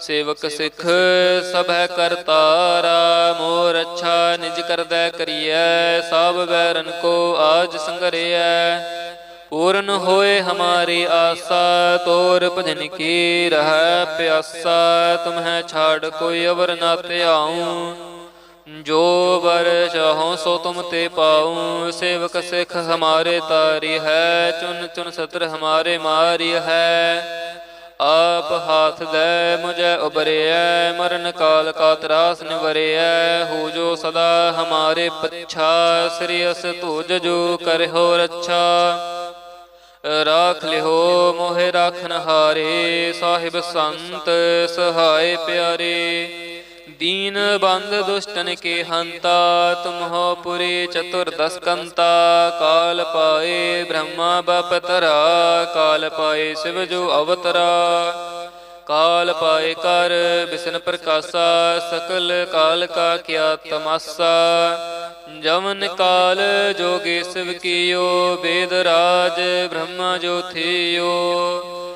ਸੇਵਕ ਸਿੱਖ ਸਭ ਹੈ ਕਰਤਾਰਾ ਮੋਰ ਅੱਛਾ ਨਿਜ ਕਰਦਾ ਕਰੀਐ, ਸਭ ਬੈਰਨ ਕੋ ਆਜ ਸੰਗਰਿਐ। ਪੂਰਨ ਹੋਏ ਹਮਾਰੀ ਆਸਾ, ਤੋਰ ਭਜਨ ਕੀ ਰਹਿ ਪਿਆਸਾ, ਤੁਮਹਿ ਛਾੜ ਕੋਈ ਅਵਰ ਨਾ ਧਿਆਉ। ਜੋ ਬਰ ਚਾਹੋ ਸੋ ਤੁਮ ਤੇ ਪਾਉ, ਸੇਵਕ ਸਿੱਖ ਹਮਾਰੇ ਤਾਰੀ ਹੈ, ਚੁਨ ਚੁਨ ਸਤਰ ਹਮਾਰੇ ਮਾਰੀ ਹੈ। ਆਪ ਹਾਥ ਦੇ ਮੁਝੇ ਉਬਰਿਐ, ਮਰਨ ਕਾਲ ਕਾ ਤਰਾਸ ਨਿਵਰਿਐ, ਹੋ ਜੋ ਸਦਾ ਹਮਾਰੇ ਪੱਛਾ, ਸ੍ਰੀ ਅਸ ਤੁਜ ਜੋ ਕਰਿਓ ਰੱਛਾ। ਰਾਖ ਲਿਓ ਮੋਹਿ ਰਾਖਨ ਹਾਰੇ ਸਾਹਿਬ ਸੰਤ ਸਹਾਇ ਪਿਆਰੇ। ਦੀਨ ਬੰਦ ਦੁਸ਼ਟਨ ਕੇ ਹੰਤਾ ਤੁਮਹੋ ਪੁਰੇ ਚਤੁਰਦਸ ਕੰਤਾ ਕਾਲ ਪਾਏ ਬ੍ਰਹਮਾ ਬਪਤਰਾ ਕਾਲ ਪਾਏ ਸਿਵ ਜੋ ਅਵਤਰਾ, ਕਾਲ ਪਾਏ ਕਰ ਬਿਸ਼ਨ ਪ੍ਰਕਾਸ਼ਾ, ਸਕਲ ਕਾਲ ਕਾ ਕਿਆ ਤਮਾਸਾ ਜਮਨ ਕਾਲ ਜੋਗੇ ਸਿਵ ਕੀਓ, ਬੇਦ ਰਾਜ ਬ੍ਰਹਮਾ ਜੋ ਥਿਓ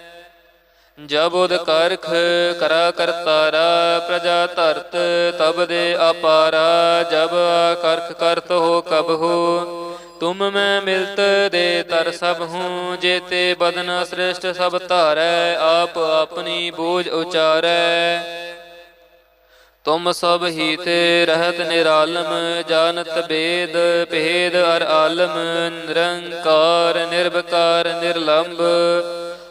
ਜਬ ਉਦ ਕਰਖ ਕਰਾ ਕਰਤਾਰਾ, ਪ੍ਰਜਾ ਧਰਤ, ਤਬ ਦੇ ਅਪਾਰਾ, ਜਬ ਕਰਖ ਕਰਤ ਹੋ ਕਬ ਹੋ, ਤੁਮ ਮੈਂ ਮਿਲਤ ਦੇ ਤਰ ਸਭ ਹੂੰ, ਜੇਤੇ ਬਦਨ ਸ੍ਰੇਸ਼ਟ ਸਭ ਧਾਰੈ, ਆਪ ਆਪਣੀ ਬੋਝ ਉਚਾਰੈ। ਤੁਮ ਸਭ ਹੀ ਤੇ ਰਹਿਤ ਨਿਰਾਲਮ, ਜਾਣਤ ਬੇਦ, ਭੇਦ ਅਰ ਆਲਮ, ਨਿਰੰਕਾਰ ਨਿਰਭਕਾਰ ਨਿਰਲੰਭ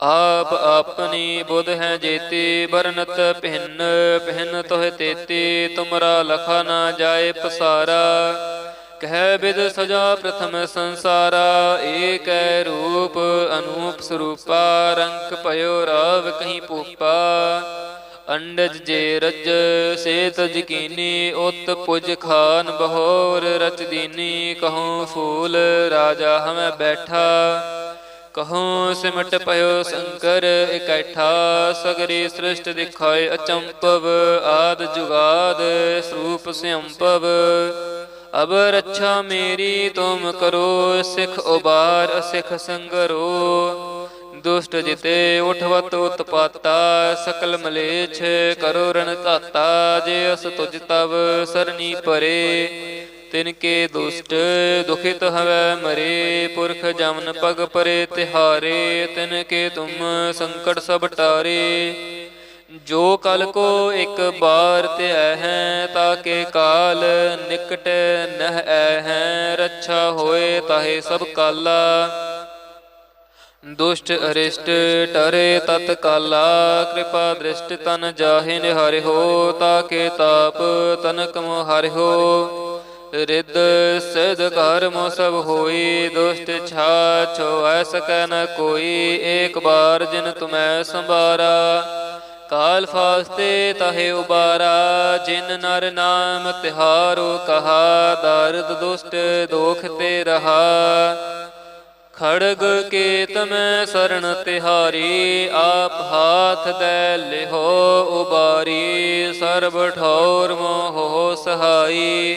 ਆਪ ਆਪਣੀ ਬੁਧ ਹੈ ਜੇਤੀ ਬਰਨਤ ਭਿੰਨ ਭਿੰਨ ਤੋਹ ਤੇਤੀ, ਤੁਮਰਾ ਲਖਾ ਨਾ ਜਾਏ ਪਸਾਰਾ। ਕਹਿ ਬਿਦ ਸਜਾ ਪ੍ਰਥਮ ਸੰਸਾਰਾ, ਏਕੈ ਰੂਪ ਅਨੂਪ ਸਰੂਪਾ ਰੰਗ ਭਇਓ ਰਾਵ ਕਹੀਂ ਪੂਪਾ ਅੰਡਜ ਜੇ ਰਜ ਸੇ ਤਜ ਕੀਨੀ ਉਤ ਪੁਜ ਖਾਨ ਬਹੋਰ ਰਚ ਦੀਨੀ, ਕਹੂੰ ਫੂਲ ਰਾਜਾ ਹਮੈ ਬੈਠਾ। ਕਹੂੰ ਸਿਮਟ ਪਇਓ ਸ਼ੰਕਰ, ਇਕੱਠਾ ਸਗਰੀ ਸ੍ਰਿਸ਼ਟ ਦਿਖਾਏ ਅਚੰਪਵ, ਆਦ ਜੁਗਾਦ ਸਰੂਪ ਸਿਅੰਪਵ ਅਬ ਰੱਛਾ ਮੇਰੀ ਤੁਮ ਕਰੋ, ਸਿਖ ਉਬਾਰ ਅਸਿਖ ਸੰਗਰੋ। ਦੁਸ਼ਟ ਜਿਤੇ ਉਠਵਤ ਉਤਪਾਤਾ, ਸਕਲ ਮਲੇਛ ਕਰੋ ਰਣ ਤਾਤਾ ਜੇ ਅਸ ਤੁਜ ਤਵ ਸਰਨੀ ਪਰੇ। ਤਿਨ ਕੇ ਦੁਸ਼ਟ, ਦੁਖਿਤ ਹਵੈ ਮਰੇ, ਪੁਰਖ ਜਮਨ ਪਗ ਪਰੇ, ਤਿਹਾਰੇ ਤਿਨ ਕੇ ਤੁਮ ਸੰਕਟ ਸਭ ਟਾਰੇ। ਜੋ ਕਲ ਕੋ ਇੱਕ ਬਾਰ ਧਿਆ ਹੈ ਤਾਕੇ ਕਾਲ ਨਿਕਟ ਨਹ ਐ ਹੈ, ਰੱਛਾ ਹੋਏ ਤਾਹੇ ਸਭ ਕਾਲਾ। ਦੁਸ਼ਟ ਅਰਿਸ਼ਟ ਟਰੇ ਤਤ ਕਾਲਾ, ਕਿਰਪਾ ਦ੍ਰਿਸ਼ਟ ਤਨ ਜਾਹੇ ਨਿਹਾਰਿਓ ਤਾਕੇ ਤਾਪ ਤਨਕ ਮੋ ਹਰਿਓ ਰਿੱਧ ਸਿਧ ਕਰਮ ਸਭ ਹੋਈ, ਦੁਸ਼ਟ ਛਾ ਛੋਐ ਸਕੈ ਨ ਕੋਈ, ਏਕ ਬਾਰ ਜਿਨ ਤੁਮੈ ਸੰਭਾਰਾ। ਕਾਲ ਫਾਸਤੇ ਤਹੇ ਉਬਾਰਾ, ਜਿਨ ਨਰ ਨਾਮ ਤਿਹਾਰੋ ਕਹਾ, ਦਰਦ ਦੁਸ਼ਟ ਦੋਖ ਤੇ ਰਹਾ। ਖੜਗ ਕੇਤ ਮੈਂ ਸਰਣ ਤਿਹਾਰੀ, ਆਪ ਹਾਥ ਦੇ ਲਿਹੋ ਉਬਾਰੀ, ਸਰਬ ਠੌਰ ਮੋਹ ਸਹਾਈ।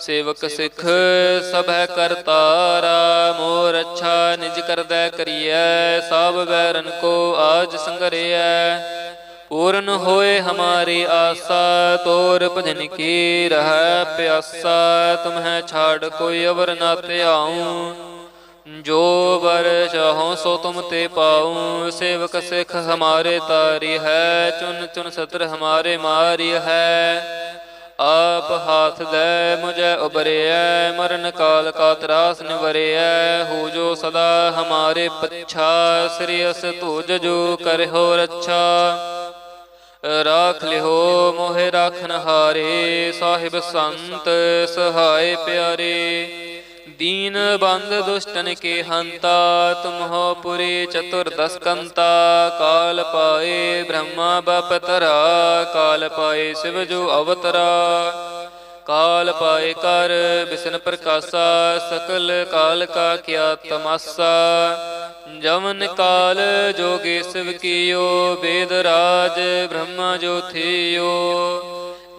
ਸੇਵਕ ਸਿੱਖ ਸਭ ਹੈ ਕਰਤਾਰਾ ਮੋਰ ਅੱਛਾ ਨਿਜ ਕਰਦਾ ਕਰੀਐ ਸਭ ਵੈਰਨ ਕੋ ਆਜ ਸੰਗਰਿਐ। ਪੂਰਨ ਹੋਏ ਹਮਾਰੀ ਆਸਾ, ਤੋਰ ਭਜਨ ਕੀ ਰਹਿ ਪਿਆਸਾ, ਤੁਮਹਿ ਛਾੜ ਕੋਈ ਅਵਰ ਨਾ ਧਿਆਉ। ਜੋ ਬਰ ਚਾਹੋ ਸੋ ਤੁਮ ਤੇ ਪਾਉ, ਸੇਵਕ ਸਿੱਖ ਹਮਾਰੇ ਤਾਰੀ ਹੈ, ਚੁਨ ਚੁਨ ਸਤਰ ਹਮਾਰੇ ਮਾਰੀ ਹੈ। ਆਪ ਹਾਥ ਲੈ ਮੁਝੇ ਉਬਰਿਐ, ਮਰਨ ਕਾਲ ਕਾ ਤਰਾਸ ਨਿਵਰਿਐ, ਹੋ ਜੋ ਸਦਾ ਹਮਾਰੇ ਪੱਛਾ, ਸ੍ਰੀ ਅਸ ਤੁਜ ਜੋ ਕਰਿਓ ਰੱਛਾ। ਰਾਖ ਲਿਓ ਮੋਹਿ ਰਾਖਨ ਹਾਰੇ ਸਾਹਿਬ ਸੰਤ ਸਹਾਇ ਪਿਆਰੇ। ਦੀਨ ਬੰਦ ਦੁਸ਼ਟਨ ਕੇ ਹੰਤਾ ਤੁਮਹੋ ਪੁਰੇ ਚਤੁਰਦਸ ਕੰਤਾ ਕਾਲ ਪਾਏ ਬ੍ਰਹਮਾ ਬਪਤਰਾ ਕਾਲ ਪਾਏ ਸਿਵ ਜੋ ਅਵਤਰਾ ਕਾਲ ਪਾਏ ਕਰ ਬਿਸ਼ਨ ਪ੍ਰਕਾਸ਼ਾ ਸਕਲ ਕਾਲ ਕਾ ਕਿਆ ਤਮਾਸਾ ਜਮਨ ਕਾਲ ਜੋਗੇ ਸਿਵ ਕੀਓ ਵੇਦ ਰਾਜ ਬ੍ਰਹਮਾ ਜੋ ਥਿਓ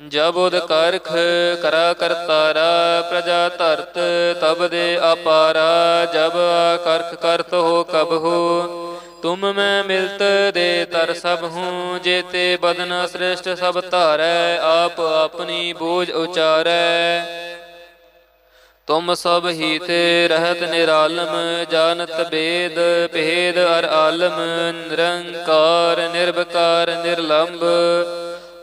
ਜਬ ਉਦ ਕਰਖ ਕਰਾ ਕਰਤਾਰਾ ਪ੍ਰਜਾ ਧਰਤ, ਤਬ ਦੇ ਅਪਾਰਾ, ਜਬ ਕਰਖ ਕਰਤ ਹੋ ਕਬ ਹੋ, ਤੁਮ ਮੈਂ ਮਿਲਤ ਦੇ ਤਰ ਸਭ ਹੂੰ, ਜੇਤੇ ਬਦਨ ਸ੍ਰੇਸ਼ਟ ਸਭ ਧਾਰੈ, ਆਪ ਆਪਣੀ ਬੋਝ ਉਚਾਰੈ। ਤੁਮ ਸਭ ਹੀ ਤੇ ਰਹਿਤ ਨਿਰਾਲਮ, ਜਾਣਤ ਬੇਦ, ਭੇਦ ਅਰ ਆਲਮ, ਨਿਰੰਕਾਰ ਨਿਰਭਕਾਰ ਨਿਰਲੰਭ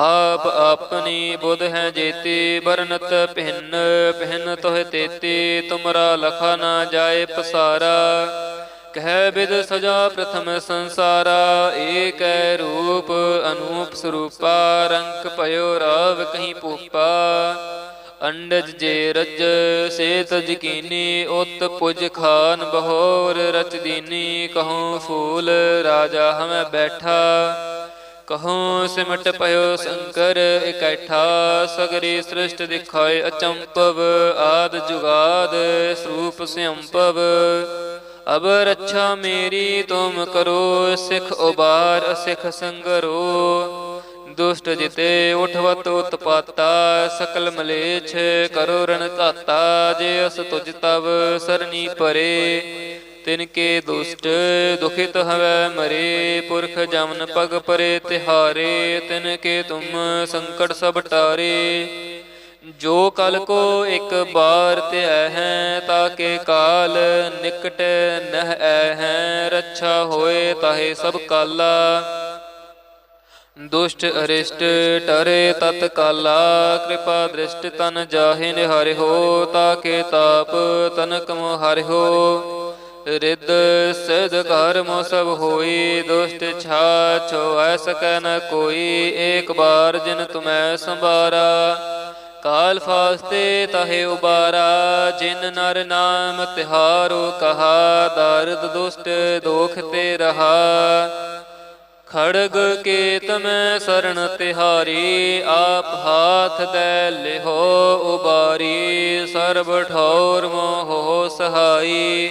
ਆਪ ਆਪਣੀ ਬੁਧ ਹੈ ਜੇਤੀ ਬਰਨਤ ਭਿੰਨ ਭਿੰਨ ਤੋਹ ਤੇਤੀ, ਤੁਮਰਾ ਲਖਾ ਨਾ ਜਾਏ ਪਸਾਰਾ। ਕਹਿ ਬਿਦ ਸਜਾ ਪ੍ਰਥਮ ਸੰਸਾਰਾ, ਏਕੈ ਰੂਪ ਅਨੂਪ ਸਰੂਪਾ ਰੰਗ ਭਇਓ ਰਾਵ ਕਹੀਂ ਪੂਪਾ ਅੰਡਜ ਜੇ ਰਜ, ਸੇਤ ਜਕੀਨੀ, ਉਤ ਪੁਜ ਖਾਨ ਬਹੋਰ ਰਚ ਦੀਨੀ, ਕਹੂੰ ਫੂਲ ਰਾਜਾ ਹਮੈ ਬੈਠਾ। ਕਹਉ ਸਿਮਟ ਪਇਓ ਸ਼ੰਕਰ, ਇਕੱਠਾ ਸਗਰੀ ਸ੍ਰਿਸ਼ਟ ਦਿਖਾਏ ਅਚੰਪਵ, ਆਦ ਜੁਗਾਦ ਸਰੂਪ ਸਿਅੰਪਵ ਅਬ ਰੱਛਾ ਮੇਰੀ, ਤੁਮ ਕਰੋ, ਸਿਖ ਉਬਾਰ, ਅਸਿਖ ਸੰਗਰੋ। ਦੁਸ਼ਟ ਜਿਤੇ ਉਠਵਤ ਉਤਪਾਤਾ, ਸਕਲ ਮਲੇਛ, ਕਰੋ ਰਣ ਤਾਤਾ ਜੇ ਅਸ ਤੁਜ ਤਵ ਸਰਨੀ ਪਰੇ। ਤਿਨ ਕੇ ਦੁਸ਼ਟ, ਦੁਖਿਤ ਹਵੈ ਮਰੇ, ਪੁਰਖ ਜਮਨ ਪਗ ਪਰੇ, ਤਿਹਾਰੇ ਤਿਨ ਕੇ ਤੁਮ ਸੰਕਟ ਸਭ ਟਾਰੇ। ਜੋ ਕਲ ਕੋ ਇੱਕ ਬਾਰ ਧਿਆ ਹੈ ਤਾਕੇ ਕਾਲ ਨਿਕਟ ਨਹ ਐ ਹੈ, ਰੱਛਾ ਹੋਏ ਤਾਹੇ ਸਭ ਕਾਲਾ। ਦੁਸ਼ਟ ਅਰਿਸ਼ਟ ਟਰੇ ਤਤ ਕਾਲਾ, ਕਿਰਪਾ ਦ੍ਰਿਸ਼ਟ ਤਨ ਜਾਹੇ ਨਿਹਾਰੇ ਹੋ ਤਾਕੇ ਤਾਪ ਤਨਕ ਮੋ ਹਰਿ ਹੋ। ਰਿੱਧ ਸਿਧ ਕਰਮ ਸਭ ਹੋਈ, ਦੁਸ਼ਟ ਛਾ ਛੋਐ ਸਕੈ ਨ ਕੋਈ, ਏਕ ਬਾਰ ਜਿਨ ਤੁਮੈ ਸੰਭਾਰਾ। ਕਾਲ ਫਾਸਤੇ ਤਹੇ ਉਬਾਰਾ, ਜਿਨ ਨਰ ਨਾਮ ਤਿਹਾਰੋ ਕਹਾ, ਦਰਦ ਦੁਸ਼ਟ ਦੋਖ ਤੇ ਰਹਾ। ਖੜਗ ਕੇਤ ਮੈਂ ਸਰਣ ਤਿਹਾਰੀ, ਆਪ ਹਾਥ ਦੇ ਲਿਹੋ ਉਬਾਰੀ, ਸਰਬ ਠੌਰ ਮੋਹ ਸਹਾਈ।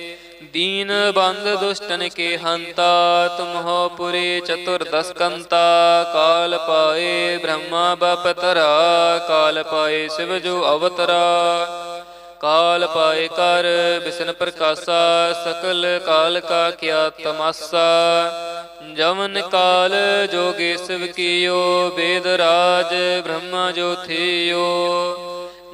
ਦੀਨ ਬੰਦ ਦੁਸ਼ਟਨ ਕੇ ਹੰਤਾ ਤੁਮਹੋ ਪੁਰੇ ਚਤੁਰਦਸ ਕੰਤਾ ਕਾਲ ਪਾਏ ਬ੍ਰਹਮਾ ਬਪਤਰਾ ਕਾਲ ਪਾਏ ਸਿਵ ਜੋ ਅਵਤਰਾ, ਕਾਲ ਪਾਏ ਕਰ ਬਿਸ਼ਨ ਪ੍ਰਕਾਸ਼ਾ, ਸਕਲ ਕਾਲ ਕਾ ਕਿਆ ਤਮਾਸਾ ਜਮਨ ਕਾਲ ਜੋਗੇ ਸਿਵ ਕੀਓ ਵੇਦ ਰਾਜ ਬ੍ਰਹਮਾ ਜੋ ਥਿਓ।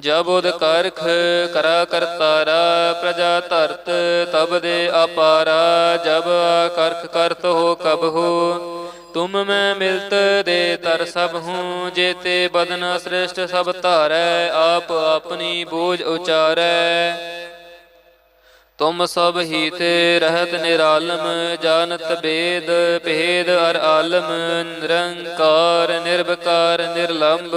ਜਬ ਉਦ ਕਰਖ ਕਰਾ ਕਰਤਾਰਾ ਪ੍ਰਜਾ ਧਰਤ, ਤਬ ਦੇ ਅਪਾਰਾ, ਜਬ ਕਰਖ ਕਰਤ ਹੋ ਕਬ ਹੋ, ਤੁਮ ਮੈਂ ਮਿਲਤ ਦੇ ਤਰ ਸਭ ਹੂੰ, ਜੇਤੇ ਬਦਨ ਸ੍ਰੇਸ਼ਟ ਸਭ ਧਾਰੈ, ਆਪ ਆਪਣੀ ਬੋਝ ਉਚਾਰੈ। ਤੁਮ ਸਭ ਹੀ ਤੇ ਰਹਿਤ ਨਿਰਾਲਮ, ਜਾਣਤ ਬੇਦ, ਭੇਦ ਅਰ ਆਲਮ, ਨਿਰੰਕਾਰ ਨਿਰਭਕਾਰ ਨਿਰਲੰਭ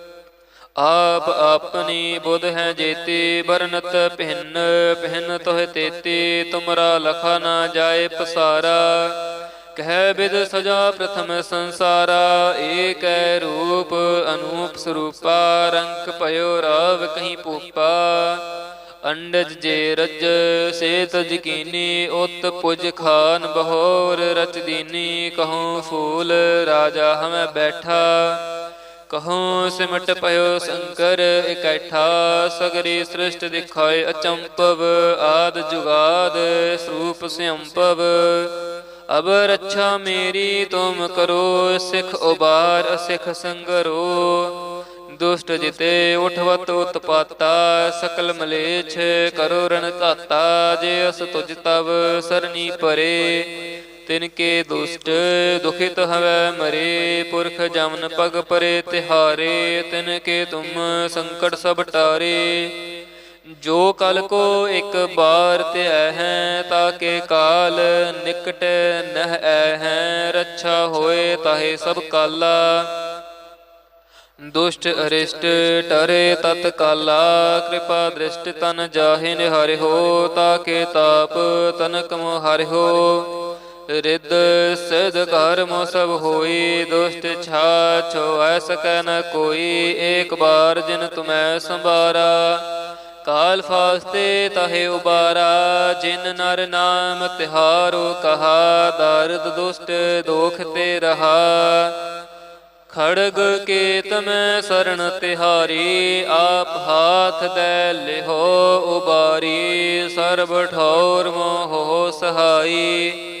ਆਪ ਆਪਣੀ ਬੁਧ ਹੈ ਜੇਤੀ ਬਰਨਤ ਭਿੰਨ ਭਿੰਨ ਤੋਹਿ ਤੇਤੀ, ਤੁਮਰਾ ਲਖਾ ਨਾ ਜਾਏ ਪਸਾਰਾ। ਕਹਿ ਬਿਦ ਸਜਾ ਪ੍ਰਥਮ ਸੰਸਾਰਾ, ਏਕੈ ਰੂਪ ਅਨੂਪ ਸਰੂਪਾ ਰੰਗ ਭਇਓ ਰਾਵ ਕਹੀਂ ਪੂਪਾ ਅੰਡਜ ਜੇ ਰਜ ਸੇ ਤਜ ਕੀਨੀ ਉਤ ਪੁਜ ਖਾਨ ਬਹੋਰ ਰਚ ਦੀਨੀ, ਕਹੂੰ ਫੂਲ ਰਾਜਾ ਹਮੈ ਬੈਠਾ। ਕਹੂੰ ਸਿਮਟ ਪਇਓ ਸ਼ੰਕਰ, ਇਕੱਠਾ ਸਗਰੀ ਸ੍ਰਿਸ਼ਟ ਦਿਖਾਏ ਅਚੰਪਵ, ਆਦ ਜੁਗਾਦ ਸਰੂਪ ਸਿਅੰਪਵ ਅਬ ਰੱਛਾ ਮੇਰੀ, ਤੁਮ ਕਰੋ, ਸਿਖ ਉਬਾਰ, ਅਸਿਖ ਸੰਗਰੋ। ਦੁਸ਼ਟ ਜਿਤੇ ਉਠਵਤ ਉਤਪਾਤਾ, ਸਕਲ ਮਲੇਛ ਕਰੋ ਰਣ ਧਾਤਾ, ਜੇ ਅਸ ਤੁਜ ਤਵ ਸਰਨੀ ਪਰੇ। ਤਿਨ ਕੇ ਦੁਸ਼ਟ, ਦੁਖਿਤ ਹਵੈ ਮਰੇ, ਪੁਰਖ ਜਮਨ ਪਗ ਪਰੇ ਤਿਹਾਰੇ, ਤਿਨ ਕੇ ਤੁਮ ਸੰਕਟ ਸਭ ਟਾਰੇ। ਜੋ ਕਲ ਕੋ ਇੱਕ ਬਾਰ ਧਿਆ ਹੈ ਤਾਕੇ ਕਾਲ ਨਿਕਟ ਨਹ ਐ ਹੈ, ਰੱਛਾ ਹੋਏ ਤਾਹੇ ਸਭ ਕਾਲਾ। ਦੁਸ਼ਟ ਅਰਿਸ਼ਟ ਟਰੇ ਤਤ ਕਾਲਾ, ਕਿਰਪਾ ਦ੍ਰਿਸ਼ਟ ਤਨ ਜਾਹੇ ਨਿਹਾਰੇ ਹੋ, ਤਾ ਕੇ ਤਾਪ ਤਨਕ ਮੋ ਹਰਿ ਹੋ। ਰਿੱਧ ਸਿਧ ਕਰਮ ਸਭ ਹੋਈ, ਦੁਸ਼ਟ ਛਾ ਛੋਐ ਸਕੈ ਨ ਕੋਈ, ਏਕ ਬਾਰ ਜਿਨ ਤੁਮੈ ਸੰਭਾਰਾ। ਕਾਲ ਫਾਸਤੇ ਤਹੇ ਉਬਾਰਾ, ਜਿਨ ਨਰ ਨਾਮ ਤਿਹਾਰੋ ਕਹਾ, ਦਰਦ ਦੁਸ਼ਟ ਦੋਖ ਤੇ ਰਹਾ। ਖੜਗ ਕੇਤ ਮੈਂ ਸਰਣ ਤਿਹਾਰੀ, ਆਪ ਹਾਥ ਦੇ ਲਿਹੋ ਉਬਾਰੀ, ਸਰਬ ਠੌਰ ਮੋਹ ਸਹਾਈ।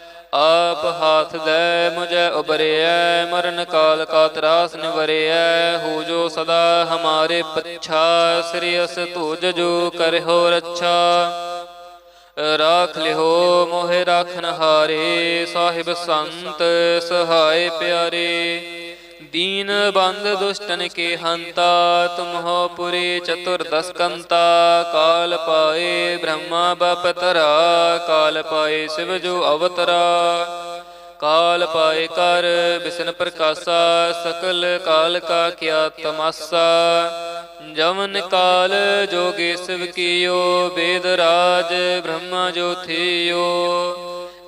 ਆਪ ਹਾਥ ਲੈ ਮੁਝੇ ਉਬਰਿਐ, ਮਰਨ ਕਾਲ ਕਾ ਤਰਾਸ ਨਿਵਰਿਐ, ਹੋ ਜੋ ਸਦਾ ਹਮਾਰੇ ਪੱਛਾ, ਸ੍ਰੀ ਅਸ ਤੁਜ ਜੋ ਕਰਿਓ ਰੱਛਾ। ਰਾਖ ਲਿਓ ਮੋਹਿ ਰਾਖਨ ਹਾਰੇ ਸਾਹਿਬ ਸੰਤ ਸਹਾਇ ਪਿਆਰੇ। ਦੀਨ ਬੰਦ ਦੁਸ਼ਟਨ ਕੇ ਹੰਤਾ ਤੁਮਹੋ ਪੁਰੀ ਚਤੁਰਦਸ ਕੰਤਾ ਕਾਲ ਪਾਏ ਬ੍ਰਹਮਾ ਬਪਤਰਾ ਕਾਲ ਪਾਏ ਸਿਵ ਜੋ ਅਵਤਰਾ, ਕਾਲ ਪਾਏ ਕਰ ਬਿਸ਼ਨ ਪ੍ਰਕਾਸ਼ਾ, ਸਕਲ ਕਾਲ ਕਾ ਕਿਆ ਤਮਾਸਾ ਜਮਨ ਕਾਲ ਜੋਗੇ ਸਿਵ ਕੀਓ ਵੇਦ ਰਾਜ ਬ੍ਰਹਮਾ ਜੋ ਥੀਓ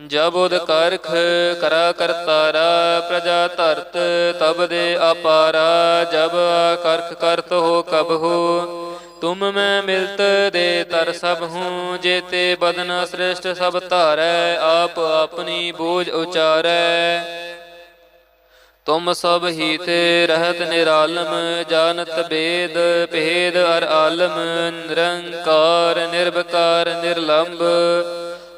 ਜਬ ਉਦ ਕਰਖ ਕਰਾ ਕਰਤਾਰਾ ਪ੍ਰਜਾ ਧਰਤ, ਤਬ ਦੇ ਅਪਾਰਾ ਜਬ ਕਰਖ ਕਰਤ ਹੋ ਕਬ ਹੋ। ਤੁਮ ਮੈਂ ਮਿਲਤ ਦੇ ਤਰ ਸਭ ਹੂੰ, ਜੇਤੇ ਬਦਨ ਸ੍ਰੇਸ਼ਟ ਸਭ ਧਾਰੈ, ਆਪ ਆਪਣੀ ਬੋਝ ਉਚਾਰੈ। ਤੁਮ ਸਭ ਹੀ ਤੇ ਰਹਿਤ ਨਿਰਾਲਮ, ਜਾਣਤ ਬੇਦ, ਭੇਦ ਅਰ ਆਲਮ, ਨਿਰੰਕਾਰ ਨਿਰਭਕਾਰ ਨਿਰਲੰਭ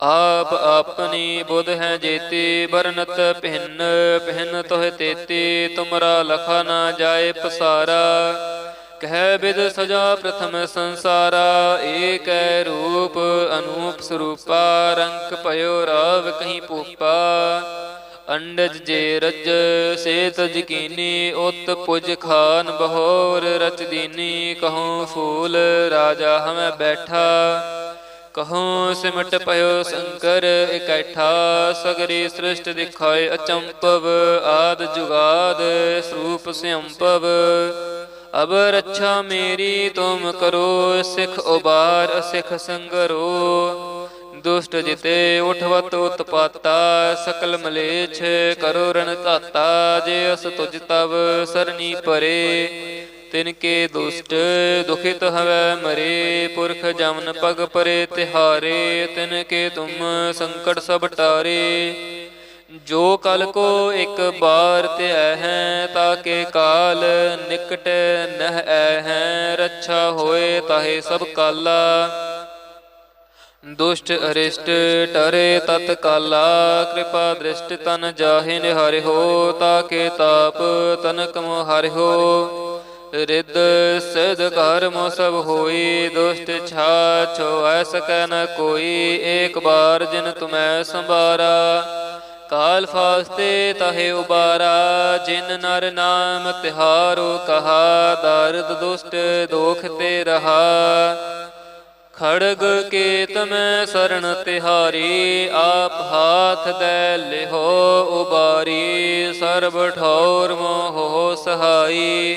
ਆਪ ਆਪਣੀ ਬੁਧ ਹੈ ਜੇਤੀ ਬਰਨਤ ਭਿੰਨ ਭਿੰਨ ਤੋਹ ਤੇਤੀ, ਤੁਮਰਾ ਲਖਾ ਨਾ ਜਾਏ ਪਸਾਰਾ। ਕਹਿ ਬਿਦ ਸਜਾ ਪ੍ਰਥਮ ਸੰਸਾਰਾ, ਏਕੈ ਰੂਪ ਅਨੂਪ ਸਰੂਪਾ, ਰੰਕ ਭਇਓ ਰਾਵ ਕਹੀਂ ਪੂਪਾ ਅੰਡਜ ਜੇ ਰਜ, ਸੇਤ ਜਕੀਨੀ, ਉਤ ਪੁਜ ਖਾਨ ਬਹੋਰ ਰਚ ਦੀਨੀ, ਕਹੂੰ ਫੂਲ ਰਾਜਾ ਹਮੈ ਬੈਠਾ। ਕਹੂੰ ਸਿਮਟ ਪਇਓ ਸ਼ੰਕਰ, ਇਕੱਠਾ ਸਗਰੀ ਸ੍ਰਿਸ਼ਟ ਦਿਖਾਏ ਅਚੰਪਵ, ਆਦ ਜੁਗਾਦ ਸਰੂਪ ਸਿਅੰਪਵ ਅਬ ਰੱਛਾ ਮੇਰੀ, ਤੁਮ ਕਰੋ, ਸਿਖ ਉਬਾਰ ਸਿਖ ਸੰਗਰੋ। ਦੁਸ਼ਟ ਜਿਤੇ ਉਠਵਤ ਉਤਪਾਤਾ, ਸਕਲ ਮਲੇਛ ਕਰੋ ਰਣ ਧਾਤਾ, ਜੇ ਅਸ ਤੁਜ ਤਵ ਸਰਨੀ ਪਰੇ। ਤਿਨ ਕੇ ਦੁਸ਼ਟ, ਦੁਖਿਤ ਹਵੈ ਮਰੇ, ਪੁਰਖ ਜਮਨ ਪਗ ਪਰੇ ਤਿਹਾਰੇ, ਤਿਨ ਕੇ ਤੁਮ ਸੰਕਟ ਸਭ ਟਾਰੇ। ਜੋ ਕਲ ਕੋ ਇੱਕ ਬਾਰ ਤੇ ਹੈ ਤਾਕੇ ਕਾਲ ਨਿਕਟ ਨਹ ਐ ਹੈ, ਰੱਛਾ ਹੋਏ ਤਾਹੇ ਸਭ ਕਾਲਾ। ਦੁਸ਼ਟ ਅਰਿਸ਼ਟ ਟਰੇ ਤਤ ਕਾਲਾ, ਕਿਰਪਾ ਦ੍ਰਿਸ਼ਟ ਤਨ ਜਾਹੇ ਨਿਹਾਰਿਓ ਤਾਕੇ ਤਾਪ ਤਨਕ ਮੋ ਹਰਿਓ ਰਿੱਧ ਸਿਧ ਕਰਮ ਸਭ ਹੋਈ, ਦੁਸ਼ਟ ਛਾ ਛੋਐ ਸਕੈ ਨ ਕੋਈ, ਏਕ ਬਾਰ ਜਿਨ ਤੁਮੈ ਸੰਭਾਰਾ। ਕਾਲ ਫਾਸਤੇ ਤਹੇ ਉਬਾਰਾ, ਜਿਨ ਨਰ ਨਾਮ ਤਿਹਾਰੋ ਕਹਾ, ਦਰਦ ਦੁਸ਼ਟ ਦੋਖ ਤੇ ਰਹਾ। ਖੜਗ ਕੇਤ ਮੈਂ ਸਰਣ ਤਿਹਾਰੀ, ਆਪ ਹਾਥ ਦੇ ਲਿਹੋ ਉਬਾਰੀ, ਸਰਬ ਠੌਰ ਮੋਹ ਸਹਾਈ।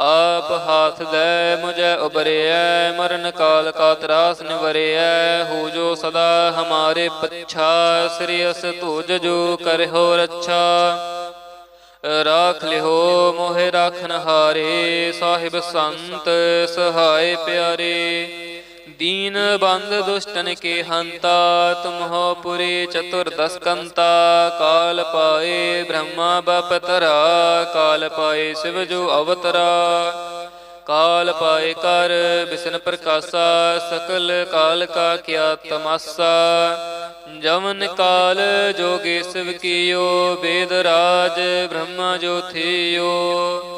ਆਪ ਹਾਥ ਦੇ ਮੁਝੇ ਉਬਰਿਐ, ਮਰਨ ਕਾਲ ਕਾ ਤਰਾਸ ਨਿਵਰਿਐ, ਹੋ ਜੋ ਸਦਾ ਹਮਾਰੇ ਪੱਛਾ, ਸ੍ਰੀ ਅਸ ਤੁਜ ਜੋ ਕਰਹੁ ਰੱਛਾ। ਰਾਖ ਲਿਓ ਮੋਹਿ ਰਾਖਨ ਹਾਰੇ ਸਾਹਿਬ ਸੰਤ ਸਹਾਇ ਪਿਆਰੇ। ਦੀਨ ਬੰਦ ਦੁਸ਼ਟਨ ਕੇ ਹੰਤਾ ਤੁਮਹੋ ਪੁਰੇ ਚਤੁਰਦਸ ਕੰਤਾ, ਕਾਲ ਪਾਏ ਬ੍ਰਹਮਾ ਬਪਤਰਾ ਕਾਲ ਪਾਏ ਸਿਵ ਜੋ ਅਵਤਰਾ, ਕਾਲ ਪਾਏ ਕਰ ਬਿਸ਼ਨ ਪ੍ਰਕਾਸ਼ਾ, ਸਕਲ ਕਾਲ ਕਾ ਕਿਆ ਤਮਾਸਾ ਜਮਨ ਕਾਲ ਜੋਗੇ ਸਿਵ ਕੀਓ ਵੇਦ ਰਾਜ ਬ੍ਰਹਮਾ ਜੋ ਥਿਓ।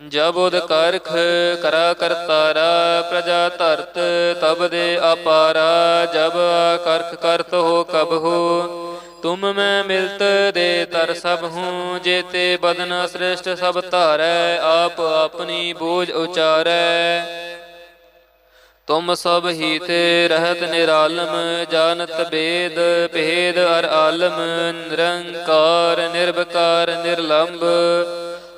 ਜਬ ਉਦ ਕਰਖ ਕਰਾ ਕਰਤਾਰਾ ਪ੍ਰਜਾ ਧਰਤ, ਤਬ ਦੇ ਅਪਾਰਾ, ਜਬ ਕਰਖ ਕਰਤ ਹੋ ਕਬ ਹੋ, ਤੁਮ ਮੈਂ ਮਿਲਤ ਦੇ ਤਰ ਸਭ ਹੂੰ, ਜੇਤੇ ਬਦਨ ਸ੍ਰੇਸ਼ਟ ਸਭ ਧਾਰੈ, ਆਪ ਆਪਣੀ ਬੋਝ ਉਚਾਰੈ। ਤੁਮ ਸਭ ਹੀ ਤੇ ਰਹਿਤ ਨਿਰਾਲਮ ਜਾਣਤ ਬੇਦ, ਭੇਦ ਅਰ ਆਲਮ, ਨਿਰੰਕਾਰ ਨਿਰਭਕਾਰ ਨਿਰਲੰਭ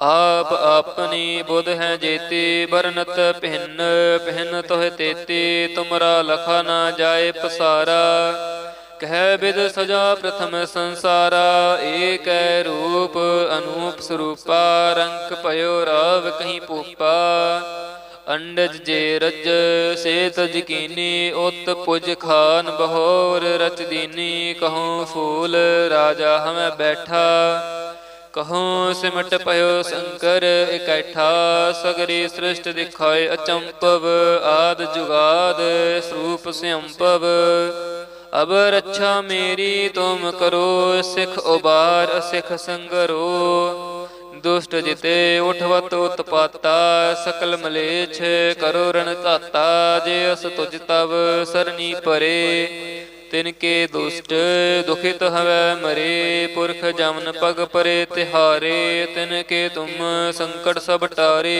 ਆਪ ਆਪਣੀ ਬੁਧ ਹੈ ਜੇਤੀ ਬਰਨਤ ਭਿੰਨ ਭਿੰਨ ਤੋਹ ਤੇਤੀ, ਤੁਮਰਾ ਲਖਾ ਨਾ ਜਾਏ ਪਸਾਰਾ। ਕਹਿ ਬਿਦ ਸਜਾ ਪ੍ਰਥਮ ਸੰਸਾਰਾ, ਏਕੈ ਰੂਪ ਅਨੂਪ ਸਰੂਪਾ, ਰੰਕ ਭਇਓ ਰਾਵ ਕਹੀਂ ਪੂਪਾ ਅੰਡਜ ਜੇ ਰਜ ਸੇ ਜਕੀਨੀ, ਉਤ ਪੁਜ ਖਾਨ ਬਹੋਰ ਰਚ ਦੀਨੀ, ਕਹੂੰ ਫੂਲ ਰਾਜਾ ਹਮੈ ਬੈਠਾ। ਕਹੂੰ ਸਿਮਟ ਪਇਓ ਸ਼ੰਕਰ, ਇਕੱਠਾ ਸਗਰੀ ਸ੍ਰਿਸ਼ਟ ਦਿਖਾਏ ਅਚੰਪਵ, ਆਦ ਜੁਗਾਦ ਸਰੂਪ ਸਿਅੰਪਵ ਅਬ ਰੱਛਾ ਮੇਰੀ ਤੁਮ ਕਰੋ, ਸਿਖ ਉਬਾਰ ਸਿਖ ਸੰਗਰੋ। ਦੁਸ਼ਟ ਜਿਤੇ ਉਠਵਤ ਉਤਪਾਤਾ, ਸਕਲ ਮਲੇਛ ਕਰੋ ਰਣ ਧਾਤਾ ਜੇ ਅਸ ਤੁਜ ਤਵ ਸਰਨੀ ਪਰੇ। ਤਿਨ ਕੇ ਦੁਸ਼ਟ, ਦੁਖਿਤ ਹਵੈ ਮਰੇ, ਪੁਰਖ ਜਮਨ ਪਗ ਪਰੇ ਤਿਹਾਰੇ, ਤਿਨ ਕੇ ਤੁਮ ਸੰਕਟ ਸਭ ਟਾਰੇ।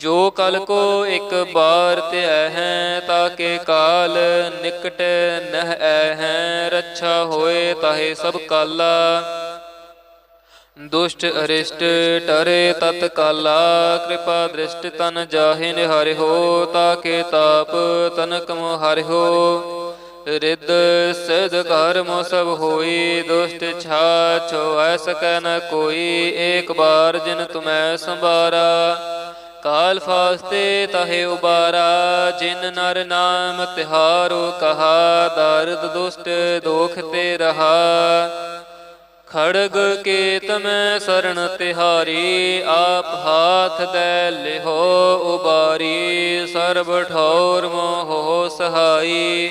ਜੋ ਕਲ ਕੋ ਇੱਕ ਬਾਰ ਧਿਆ ਹੈ ਤਾਕੇ ਕਾਲ ਨਿਕਟ ਨਹ ਐ ਹੈ, ਰੱਛਾ ਹੋਏ ਤਾਹੇ ਸਭ ਕਾਲਾ। ਦੁਸ਼ਟ ਅਰਿਸ਼ਟ ਟਰੇ ਤਤ ਕਾਲਾ, ਕਿਰਪਾ ਦ੍ਰਿਸ਼ਟ ਤਨ ਜਾਹੇ ਨਿਹਾਰਿਓ ਤਾਕੇ ਤਾਪ ਤਨਕ ਮੋ ਹਰਿਓ ਰਿੱਧ ਸਿਧ ਘਰ ਮੋ ਸਭ ਹੋਈ, ਦੁਸ਼ਟ ਛਾ ਛੋਐ ਸਕੈ ਨ ਕੋਈ, ਏਕ ਬਾਰ ਜਿਨ ਤੁਮੈ ਸੰਭਾਰਾ। ਕਾਲ ਫਾਸਤੇ ਤਹੇ ਉਬਾਰਾ, ਜਿਨ ਨਰ ਨਾਮ ਤਿਹਾਰੋ ਕਹਾ, ਦਰਦ ਦੁਸ਼ਟ ਦੋਖ ਤੇ ਰਹਾ। ਖੜਗ ਕੇਤ ਮੈਂ ਸਰਣ ਤਿਹਾਰੀ, ਆਪ ਹਾਥ ਦੇ ਲਿਹੋ ਉਬਾਰੀ, ਸਰਬ ਠੌਰ ਮੋਹ ਸਹਾਈ।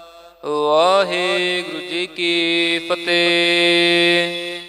ਵਾਹਿਗੁਰੂ ਜੀ ਕੀ ਫਤਿਹ।